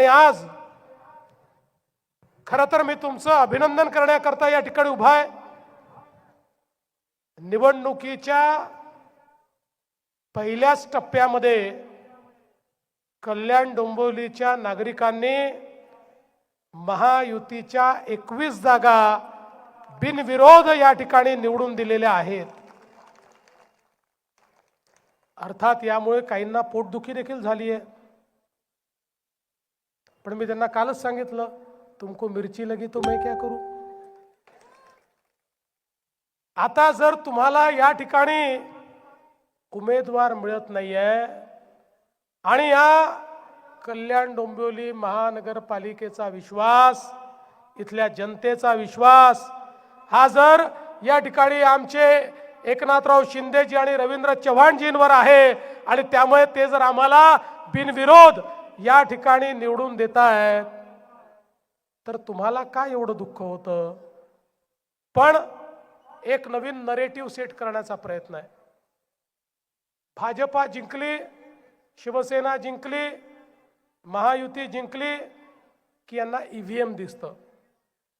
आणि आज खरं तर मी तुमचं अभिनंदन करण्याकरता या ठिकाणी उभा आहे. निवडणुकीच्या पहिल्याच टप्प्यामध्ये कल्याण डोंबिवलीच्या नागरिकांनी महायुतीच्या एकवीस जागा बिनविरोध या ठिकाणी निवडून दिलेल्या आहेत. अर्थात यामुळे काहींना पोटदुखी देखील झाली आहे पण मी त्यांना कालच सांगितलं तुमको मिरची लगी तो मैं क्या करू? आता जर तुम्हाला या ठिकाणी उमेदवार मिळत नाहीये आणि या कल्याण डोंबिवली महानगरपालिकेचा विश्वास इथल्या जनतेचा विश्वास हा जर या ठिकाणी आमचे एकनाथराव शिंदेजी आणि रवींद्र चव्हाणजींवर आहे आणि त्यामुळे ते जर आम्हाला बिनविरोध या ठिकाणी निवडून देत आहेत तर तुम्हाला काय एवढं दुःख होतं? पण एक नवीन नरेटिव्ह सेट करण्याचा प्रयत्न आहे. भाजपा जिंकली शिवसेना जिंकली महायुती जिंकली की यांना ईव्हीएम दिसतं.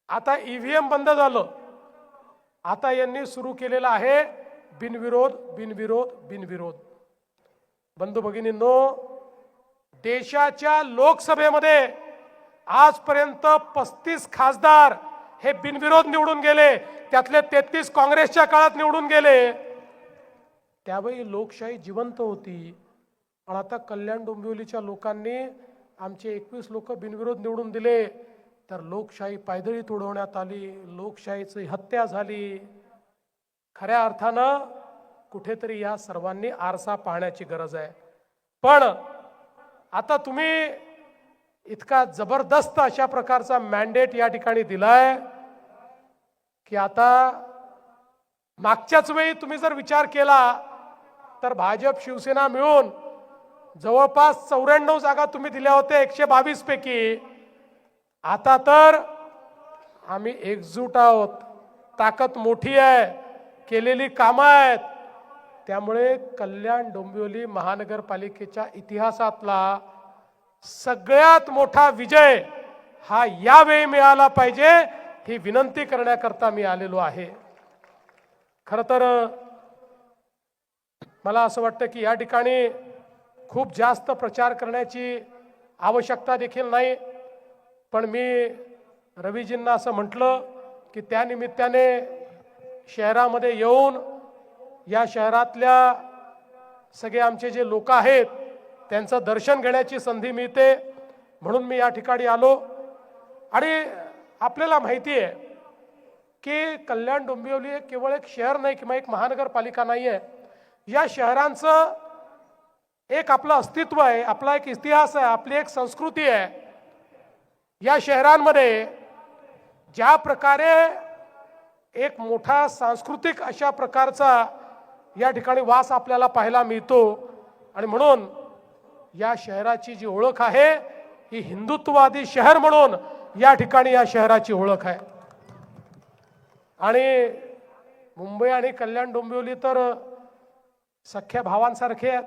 आता ईव्हीएम बंद झालं. आता यांनी सुरू केलेलं आहे बिनविरोध बिनविरोध बिनविरोध. बंधू भगिनींनो देशाच्या लोकसभेमध्ये आजपर्यंत पस्तीस खासदार हे बिनविरोध निवडून गेले. त्यातले तेहतीस काँग्रेसच्या काळात निवडून गेले. त्यावेळी लोकशाही जिवंत होती. पण आता कल्याण डोंबिवलीच्या लोकांनी आमचे एकवीस लोक बिनविरोध निवडून दिले. तर लोकशाही पायदळी तुडवण्यात आली. लोकशाहीची हत्या झाली. खऱ्या अर्थानं कुठेतरी या सर्वांनी आरसा पाहण्याची गरज आहे. पण आता तुम्ही इतका जबरदस्त अशा प्रकारचा मॅन्डेट या ठिकाणी दिलाय की आता मागच्याच वेळी तुम्ही जर विचार केला तर भाजप शिवसेना मिळून जवळपास चौऱ्याण्णव जागा तुम्ही दिल्या होत्या एकशे बावीस पैकी. आता तर आम्ही एकजूट आहोत. ताकद मोठी आहे केलेली कामं आहेत. त्यामुळे कल्याण डोंबिवली महानगरपालिकेच्या इतिहासातला सगळ्यात मोठा विजय हा यावेळी मिळाला पाहिजे ही विनंती करण्याकरता मी आलेलो आहे. खरं तर मला असं वाटतं की या ठिकाणी खूप जास्त प्रचार करण्याची आवश्यकता देखील नाही पण मी रवीजींना असं म्हटलं की त्यानिमित्ताने शहरामध्ये येऊन या शहरातल्या सगळे आमचे जे लोक आहेत त्यांचं दर्शन घेण्याची संधी मिळते म्हणून मी या ठिकाणी आलो. आणि आपल्याला माहिती आहे की कल्याण डोंबिवली केवळ एक शहर नाही किंवा एक महानगरपालिका नाही आहे. या शहरांचं एक आपलं अस्तित्व आहे आपला एक इतिहास आहे आपली एक संस्कृती आहे. या शहरांमध्ये ज्या प्रकारे एक मोठा सांस्कृतिक अशा प्रकारचा या ठिकाणी वास आपल्याला पाहायला मिळतो. आणि म्हणून या शहराची जी ओळख आहे ही हिंदुत्ववादी शहर म्हणून या ठिकाणी या शहराची ओळख आहे. आणि मुंबई आणि कल्याण डोंबिवली तर सख्या भावांसारखे आहेत.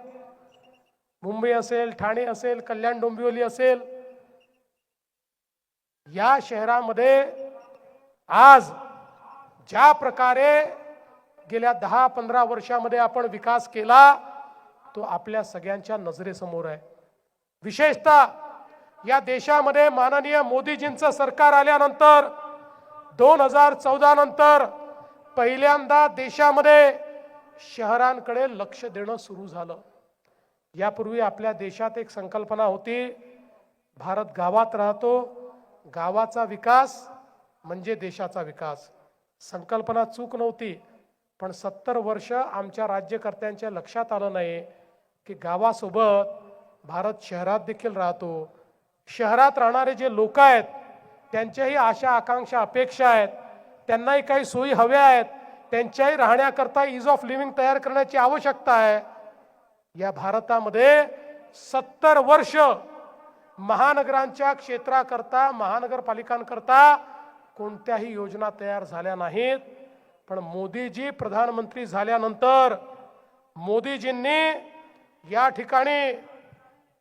मुंबई असेल ठाणे असेल कल्याण डोंबिवली असेल. या शहरामध्ये आज ज्या प्रकारे गेल्या दहा पंधरा वर्षामध्ये आपण विकास केला तो आपल्या सगळ्यांच्या नजरेसमोर आहे. विशेषतः या देशामध्ये माननीय मोदीजींचं सरकार आल्यानंतर दोन हजार चौदा नंतर पहिल्यांदा देशामध्ये शहरांकडे लक्ष देणं सुरू झालं. यापूर्वी आपल्या देशात एक संकल्पना होती भारत गावात राहतो गावाचा विकास म्हणजे देशाचा विकास. संकल्पना चूक नव्हती. पण सत्तर वर्ष आमच्या राज्यकर्त्यांच्या लक्षात आलं नाही की गावासोबत भारत शहरात देखील राहतो. शहरात राहणारे जे लोक आहेत त्यांच्याही आशा आकांक्षा अपेक्षा आहेत. त्यांनाही काही सोयी हव्या आहेत. त्यांच्याही राहण्याकरता इज ऑफ लिव्हिंग तयार करण्याची आवश्यकता आहे. या भारतामध्ये सत्तर वर्ष महानगरांच्या क्षेत्राकरता महानगरपालिकांकरता कोणत्याही योजना तयार झाल्या नाहीत. पण मोदीजी प्रधानमंत्री झाल्यानंतर मोदीजींनी या ठिकाणी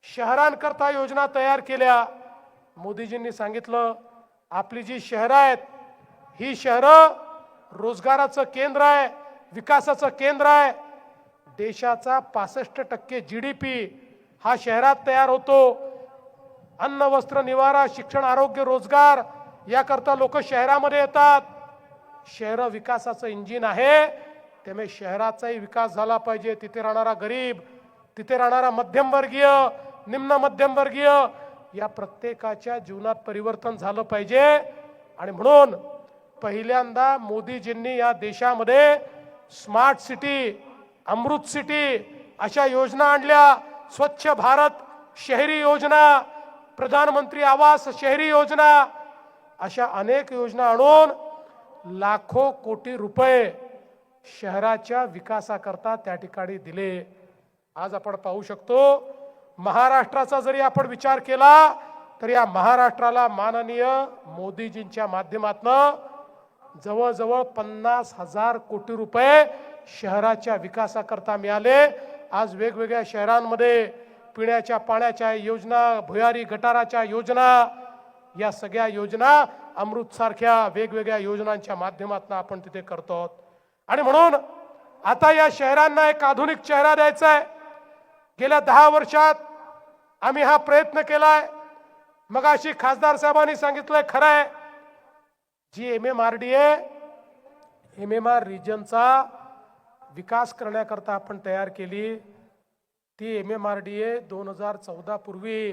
शहरांकरता योजना तयार केल्या. मोदीजींनी सांगितलं आपली जी शहरं आहेत ही शहरं रोजगाराचं केंद्र आहे विकासाचं केंद्र आहे. देशाचा पासष्ट टक्के जी डी पी हा शहरात तयार होतो. अन्न वस्त्र निवारा शिक्षण आरोग्य रोजगार याकरता लोक शहरामध्ये येतात. शहर विकासाचं इंजिन आहे त्यामुळे शहराचाही विकास झाला पाहिजे. तिथे राहणारा गरीब तिथे राहणारा मध्यमवर्गीय निम्न मध्यमवर्गीय या प्रत्येकाच्या जीवनात परिवर्तन झालं पाहिजे. आणि म्हणून पहिल्यांदा मोदीजींनी या देशामध्ये स्मार्ट सिटी अमृत सिटी अशा योजना आणल्या. स्वच्छ भारत शहरी योजना प्रधानमंत्री आवास शहरी योजना अशा अनेक योजना आणून लाखो कोटी रुपये शहराच्या विकासाकरता त्या ठिकाणी दिले. आज आपण पाहू शकतो महाराष्ट्राचा जरी आपण विचार केला तर या महाराष्ट्राला माननीय मोदीजींच्या माध्यमातनं जवळजवळ पन्नास हजार कोटी रुपये शहराच्या विकासाकरता मिळाले. आज वेगवेगळ्या शहरांमध्ये पिण्याच्या पाण्याच्या योजना भुयारी गटाराच्या योजना या सगळ्या योजना अमृत सारख्या वेगवेगळ्या योजनांच्या माध्यमातून आपण तिथे करतो आहोत. आणि म्हणून आता या शहरांना एक आधुनिक चेहरा द्यायचा आहे गेल्या दहा वर्षात आम्ही हा प्रयत्न केलाय. मग अशी खासदार साहेबांनी सांगितलंय खरं आहे जी M M R D A M M R रिजनचा विकास करण्याकरता आपण तयार केली ती M M R D A दोन हजार चौदा पूर्वी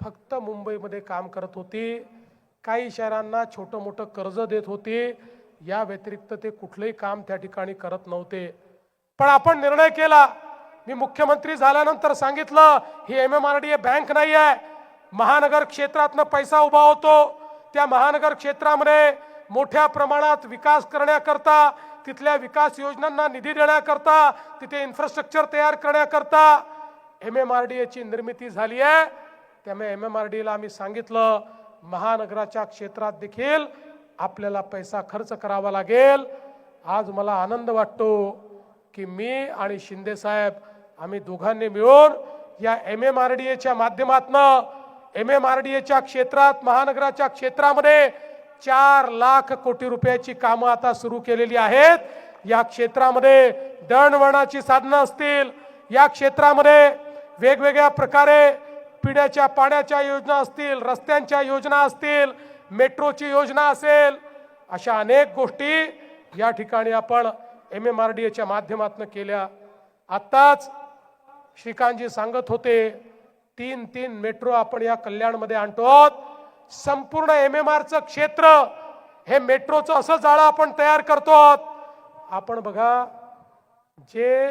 फक्त मुंबईमध्ये काम करत होती. काही शहरांना छोटं मोठं कर्ज देत होते. या व्यतिरिक्त ते कुठलंही काम त्या ठिकाणी करत नव्हते. पण आपण निर्णय केला. मी मुख्यमंत्री झाल्यानंतर सांगितलं ही M M R D A bank नाही आहे महानगर क्षेत्रातनं पैसा उभा होतो. त्या महानगर क्षेत्रामध्ये मोठ्या प्रमाणात विकास करण्याकरता तिथल्या विकास योजनांना निधी देण्याकरता तिथे इन्फ्रास्ट्रक्चर तयार करण्याकरता एम एम आर डी एची निर्मिती झाली आहे त्यामुळे एम एम आर डीला आम्ही सांगितलं महानगराच्या क्षेत्रात देखील आपल्याला पैसा खर्च करावा लागेल. आज मला आनंद वाटतो की मी आणि शिंदे साहेब आम्ही दोघांनी मिळून या एम एम आर डी एच्या माध्यमातनं एम एम आर डी एच्या क्षेत्रात महानगराच्या क्षेत्रामध्ये चार लाख कोटी रुपयाची कामं आता सुरू केलेली आहेत. या क्षेत्रामध्ये दळणवळणाची साधनं असतील. या क्षेत्रामध्ये वेगवेगळ्या प्रकारे पिण्याच्या पाण्याच्या योजना असतील रस्त्यांच्या योजना असतील मेट्रोची योजना असेल अशा अनेक गोष्टी या ठिकाणी आपण एम एम आर डी एच्या माध्यमातून केल्या आत्ताच श्रीकांतजी सांगत होते तीन तीन मेट्रो आपण या कल्याणमध्ये आणतो आहोत. संपूर्ण एम एम आरचं क्षेत्र हे मेट्रोचं असं जाळं आपण तयार करतो आहोत. आपण बघा जे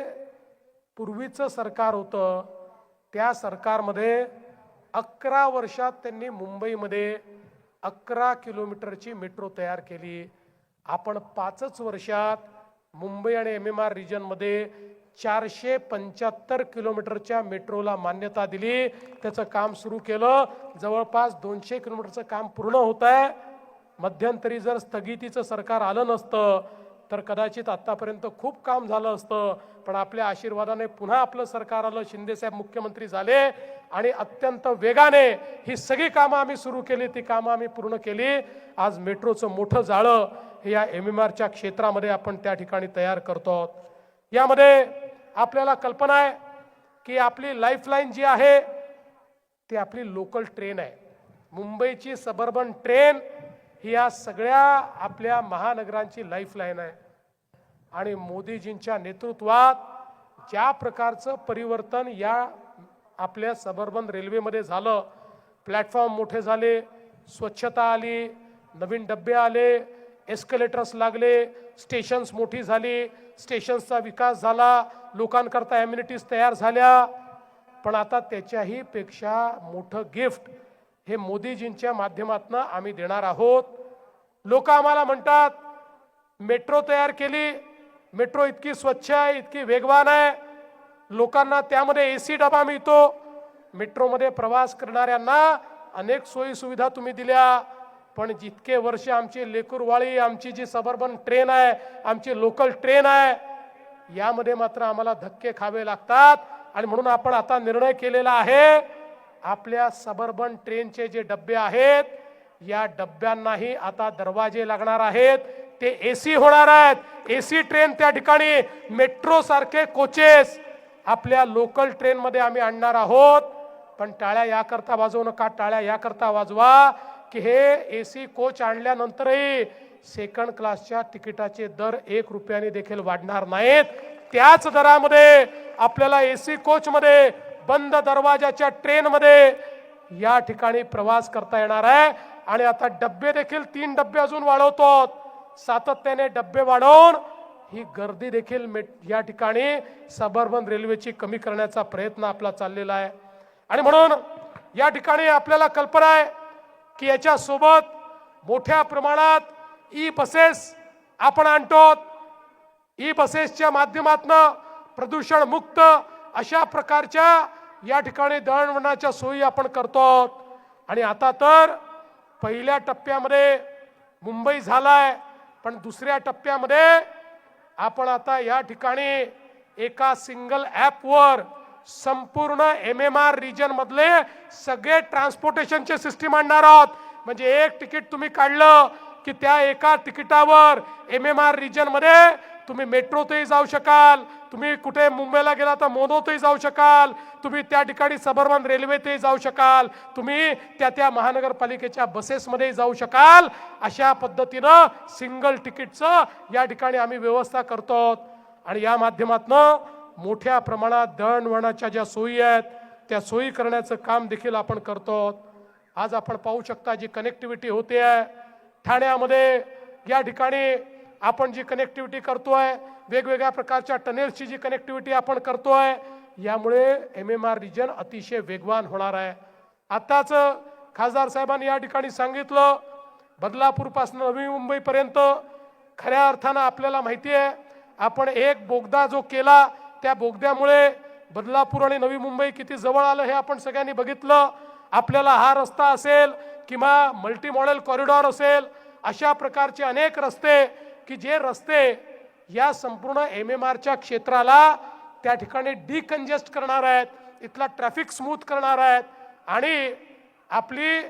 पूर्वीचं सरकार होतं त्या सरकारमध्ये अकरा वर्षात त्यांनी मुंबईमध्ये अकरा किलोमीटरची मेट्रो तयार केली. आपण पाचच वर्षात मुंबई आणि एम एम आर रिजनमध्ये चारशे पंच्याहत्तर किलोमीटरच्या मेट्रोला मान्यता दिली. त्याचं काम सुरू केलं. जवळपास दोनशे किलोमीटरचं काम पूर्ण होत आहे मध्यंतरी जर स्थगितीचं सरकार आलं नसतं तर कदाचित आत्तापर्यंत खूप काम झालं असतं पण आपल्या आशीर्वादाने पुन्हा आपलं सरकार आलं शिंदेसाहेब मुख्यमंत्री झाले आणि अत्यंत वेगाने ही सगळी कामं आम्ही सुरू केली ती कामं आम्ही पूर्ण केली. आज मेट्रोचं मोठं जाळं हे या एम एम आरच्या क्षेत्रामध्ये आपण त्या ठिकाणी तयार करतो आहोत. यामध्ये आपल्याला कल्पना आहे की आपली लाईफलाईन जी आहे ती आपली लोकल ट्रेन आहे. मुंबईची सबर्बन ट्रेन ही या सगळ्या आपल्या महानगरांची लाईफलाईन आहे. आणि मोदीजींच्या नेतृत्वात ज्या प्रकारचं परिवर्तन या आपल्या सबर्बन रेल्वेमध्ये झालं प्लॅटफॉर्म मोठे झाले स्वच्छता आली नवीन डबे आले एस्कलेटर्स लागले स्टेशन्स मोठी झाली स्टेशन्सचा विकास झाला लोकांकरता ॲम्युनिटीज तयार झाल्या. पण आता त्याच्याही पेक्षा मोठं गिफ्ट हे मोदीजींच्या माध्यमातून आम्ही देणार आहोत. लोक आम्हाला म्हणतात मेट्रो तयार केली मेट्रो इतकी स्वच्छ आहे इतकी वेगवान आहे लोकांना त्यामध्ये ए सी डबा मिळतो मेट्रोमध्ये प्रवास करणाऱ्यांना अनेक सोयीसुविधा तुम्ही दिल्या पण जितके वर्ष आमची लेकुरवाळी आमची जी सबर्बन ट्रेन आहे आमची लोकल ट्रेन आहे यामध्ये मात्र आम्हाला धक्के खावे लागतात. आणि म्हणून आपण आता निर्णय केलेला आहे आपल्या सबर्बन ट्रेनचे जे डबे आहेत या डब्यांनाही आता दरवाजे लागणार आहेत. ते एसी होणार आहेत. एसी ट्रेन त्या ठिकाणी मेट्रो सारखे कोचेस आपल्या लोकल ट्रेनमध्ये आम्ही आणणार आहोत. पण टाळ्या याकरता वाजवू नका टाळ्या याकरता वाजवा की हे एसी कोच आणल्यानंतरही सेकंड क्लासच्या तिकिटाचे दर एक रुपयाने देखील वाढणार नाहीत. त्याच दरामध्ये आपल्याला एसी कोचमध्ये बंद दरवाजाच्या ट्रेनमध्ये या ठिकाणी प्रवास करता येणार आहे. आणि आता डब्बे देखील तीन डब्बे अजून वाढवतो सातत्याने डब्बे वाढवून ही गर्दी देखील मेट या ठिकाणी सबर्बन रेल्वेची कमी करण्याचा प्रयत्न आपला चाललेला आहे. आणि म्हणून या ठिकाणी आपल्याला कल्पना आहे की याच्यासोबत मोठ्या प्रमाणात ई बसेस आपण आणतो ई बसेसच्या माध्यमातून प्रदूषण मुक्त अशा प्रकारच्या या ठिकाणी दळणवळणाच्या सोयी आपण करतो आणि आता तर पहिल्या टप्प्यामध्ये मुंबई झालाय पण दुसऱ्या टप्प्यामध्ये आपण आता या ठिकाणी एका सिंगल ॲपवर संपूर्ण एम एम आर रिजन मधले सगळे ट्रान्सपोर्टेशनचे सिस्टीम आणणार आहोत. म्हणजे एक तिकीट तुम्ही काढलं की त्या एका तिकिटावर एम एम आर रिजनमध्ये तुम्ही मेट्रोतही जाऊ शकाल तुम्ही कुठे मुंबईला गेला तर मोनोतही जाऊ शकाल तुम्ही त्या ठिकाणी सबर्बन रेल्वेतही जाऊ शकाल तुम्ही त्या त्या महानगरपालिकेच्या बसेसमध्ये जाऊ शकाल. अशा पद्धतीनं सिंगल तिकीटचं या ठिकाणी आम्ही व्यवस्था करतो. आणि या माध्यमातनं मोठ्या प्रमाणात दळणवळणाच्या ज्या सोयी आहेत त्या सोयी करण्याचं काम देखील आपण करतो. आज आपण पाहू शकता जी कनेक्टिव्हिटी होते आहे ठाण्यामध्ये या ठिकाणी आपण जी कनेक्टिव्हिटी करतो आहे वेगवेगळ्या प्रकारच्या टनेल्सची जी कनेक्टिव्हिटी आपण करतो आहे यामुळे एम एम आर रिजन अतिशय वेगवान होणार आहे. आत्ताच खासदार साहेबांनी या ठिकाणी सांगितलं बदलापूरपासून नवी मुंबईपर्यंत. खऱ्या अर्थानं आपल्याला माहिती आहे आपण एक बोगदा जो केला त्या बोगद्यामुळे बदलापूर आणि नवी मुंबई किती जवळ आलं हे आपण सगळ्यांनी बघितलं. आपल्याला हा रस्ता असेल किंवा मल्टी मॉडेल कॉरिडॉर असेल अशा प्रकारचे अनेक रस्ते की जे रस्ते या संपूर्ण एम एम आरच्या क्षेत्राला त्या ठिकाणी डिकंजेस्ट करणार आहेत इथला ट्रॅफिक स्मूथ करणार आहेत आणि आपली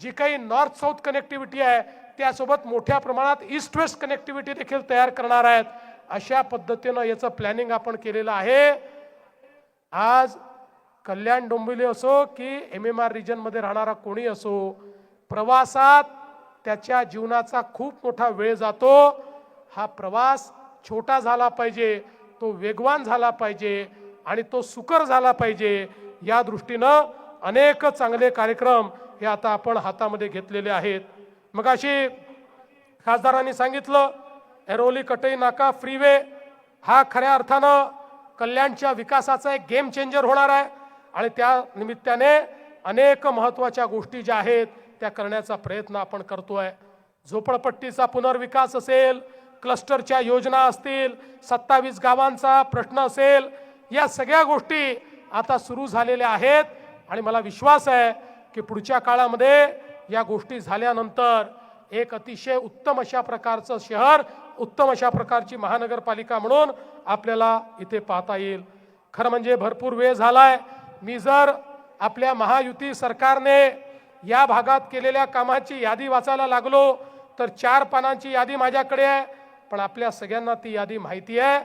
जी काही नॉर्थ साऊथ कनेक्टिव्हिटी आहे त्यासोबत मोठ्या प्रमाणात ईस्ट वेस्ट कनेक्टिव्हिटी देखील तयार करणार आहेत. अशा पद्धतीनं याचं प्लॅनिंग आपण केलेलं आहे. आज कल्याण डोंबिवली असो की एम एम आर रिजनमध्ये राहणारा कोणी असो प्रवासात त्याच्या जीवनाचा खूप मोठा वेळ जातो. हा प्रवास छोटा झाला पाहिजे तो वेगवान झाला पाहिजे आणि तो सुकर झाला पाहिजे. या दृष्टीनं अनेक चांगले कार्यक्रम हे आता आपण हातामध्ये घेतलेले आहेत. मग अशी खासदारांनी सांगितलं एरोली कटई नाका फ्रीवे हा खऱ्या अर्थानं कल्याणच्या विकासाचा एक गेम चेंजर होणार आहे आणि त्या निमित्ताने अनेक महत्त्वाच्या गोष्टी ज्या आहेत त्या करण्याचा प्रयत्न आपण करतोय. झोपडपट्टीचा पुनर्विकास असेल क्लस्टरच्या योजना असतील सत्तावीस गावांचा प्रश्न असेल या सगळ्या गोष्टी आता सुरू झालेल्या आहेत. आणि मला विश्वास आहे की पुढच्या काळामध्ये या गोष्टी झाल्यानंतर एक अतिशय उत्तम अशा प्रकारचं शहर उत्तम अशा प्रकारची महानगरपालिका म्हणून आपल्याला इथे पाहता येईल. खरं म्हणजे भरपूर वेळ झालाय. मी जर आपल्या महायुती सरकारने या भागात केलेल्या कामाची यादी वाचायला लागलो तर चार पानांची यादी माझ्याकडे आहे. पण आपल्या सगळ्यांना ती यादी माहिती आहे.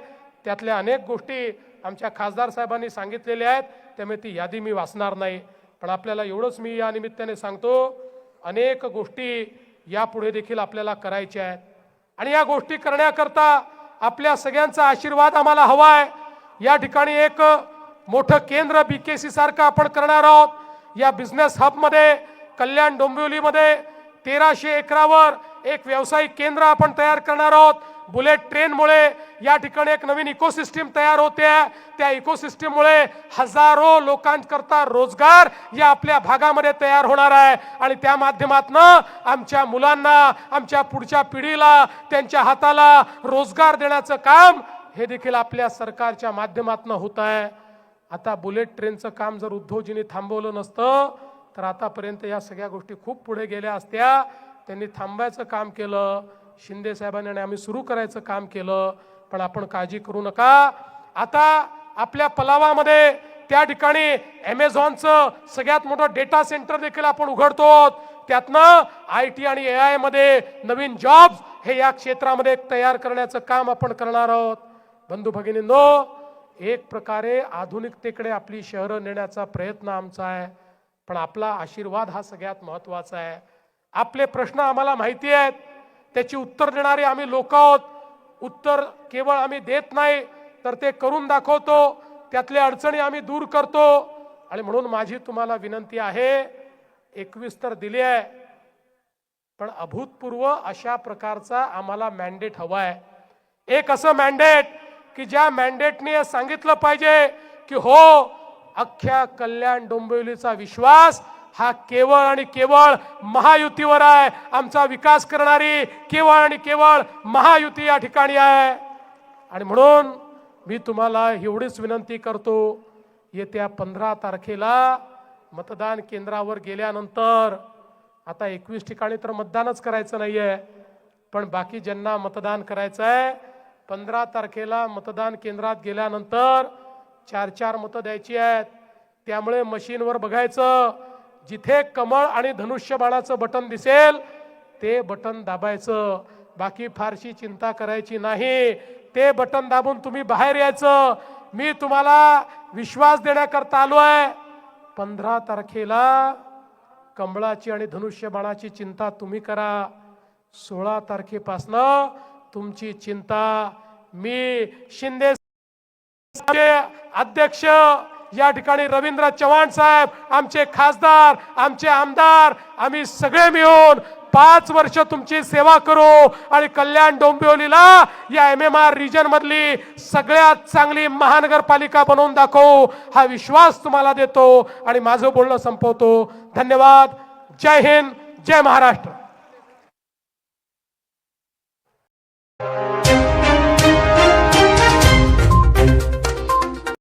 त्यातल्या अनेक गोष्टी आमच्या खासदार साहेबांनी सांगितलेल्या आहेत. त्यामुळे ती यादी मी वाचणार नाही. पण आपल्याला एवढंच मी या निमित्ताने सांगतो अनेक गोष्टी यापुढे देखील आपल्याला करायच्या आहेत. आणि या गोष्टी करण्याकरता आपल्या सगळ्यांचा आशीर्वाद आम्हाला हवा आहे या ठिकाणी एक मोठं केंद्र बी के सी सारखं आपण करणार आहोत. या बिझनेस हबमध्ये कल्याण डोंबिवलीमध्ये तेराशे एकरावर एक व्यावसायिक केंद्र आपण तयार करणार आहोत. बुलेट ट्रेनमुळे या ठिकाणी एक नवीन इकोसिस्टीम तयार होते. आहे. त्या इकोसिस्टीममुळे हजारो लोकांकरता रोजगार या आपल्या भागामध्ये तयार होणार आहे. आणि त्या माध्यमातून आमच्या मुलांना आमच्या पुढच्या पिढीला त्यांच्या हाताला रोजगार देण्याचं काम हे देखील आपल्या सरकारच्या माध्यमातून होत आहे. आता बुलेट ट्रेनचं काम जर उद्धवजींनी थांबवलं नसतं तर आतापर्यंत या सगळ्या गोष्टी खूप पुढे गेल्या असत्या. त्यांनी थांबायचं काम केलं शिंदे साहेबांनी आणि आम्ही सुरू करायचं काम केलं पण आपण काळजी करू नका. आता आपल्या पलावामध्ये त्या ठिकाणी ॲमेझॉनचं सगळ्यात मोठं डेटा सेंटर देखील आपण उघडतो त्यातनं आय टी आणि ए आयमध्ये नवीन जॉब्स हे या क्षेत्रामध्ये तयार करण्याचं काम आपण करणार आहोत. बंधू भगिनींनो एक प्रकारे आधुनिकतेकडे आपली शहरं नेण्याचा प्रयत्न आमचा आहे पण आपला आशीर्वाद हा सगळ्यात महत्त्वाचा आहे. आपले प्रश्न आम्हाला माहिती आहेत. त्याची उत्तर देणारे आम्ही लोक आहोत. उत्तर केवळ आम्ही देत नाही तर ते करून दाखवतो. त्यातल्या अडचणी आम्ही दूर करतो. आणि म्हणून माझी तुम्हाला विनंती आहे एकवीस तर दिली आहे पण अभूतपूर्व अशा प्रकारचा आम्हाला मॅन्डेट हवा आहे. एक असं मॅन्डेट की ज्या मॅन्डेटने सांगितलं पाहिजे की हो अख्ख्या कल्याण डोंबिवलीचा विश्वास हा केवळ आणि केवळ महायुतीवर आहे. आमचा विकास करणारी केवळ आणि केवळ महायुती या ठिकाणी आहे. आणि म्हणून मी तुम्हाला एवढीच विनंती करतो येत्या पंधरा तारखेला मतदान केंद्रावर गेल्यानंतर आता एकवीस ठिकाणी तर मतदानच करायचं नाही आहे पण बाकी ज्यांना मतदान करायचं आहे पंधरा तारखेला मतदान केंद्रात गेल्यानंतर चार चार मतं द्यायची आहेत. त्यामुळे मशीनवर बघायचं जिथे कमळ आणि धनुष्यबाणाचं बटन दिसेल ते बटन दाबायचं. बाकी फारशी चिंता करायची नाही. ते बटन दाबून तुम्ही बाहेर यायचं. मी तुम्हाला विश्वास देण्याकरता आलो आहे पंधरा तारखेला कमळाची आणि धनुष्यबाणाची चिंता तुम्ही करा. सोळा तारखेपासनं तुमची चिंता मी शिंदे अध्यक्ष या ठिकाणी रवींद्र चव्हाण साहेब आमचे खासदार आमचे आमदार आम्ही सगळे मिळून पाच वर्ष तुमची सेवा करू आणि कल्याण डोंबिवलीला या एम एम आर रिजन मधली सगळ्यात चांगली महानगरपालिका बनवून दाखवू हा विश्वास तुम्हाला देतो आणि माझं बोलणं संपवतो. धन्यवाद. जय हिंद. जय महाराष्ट्र.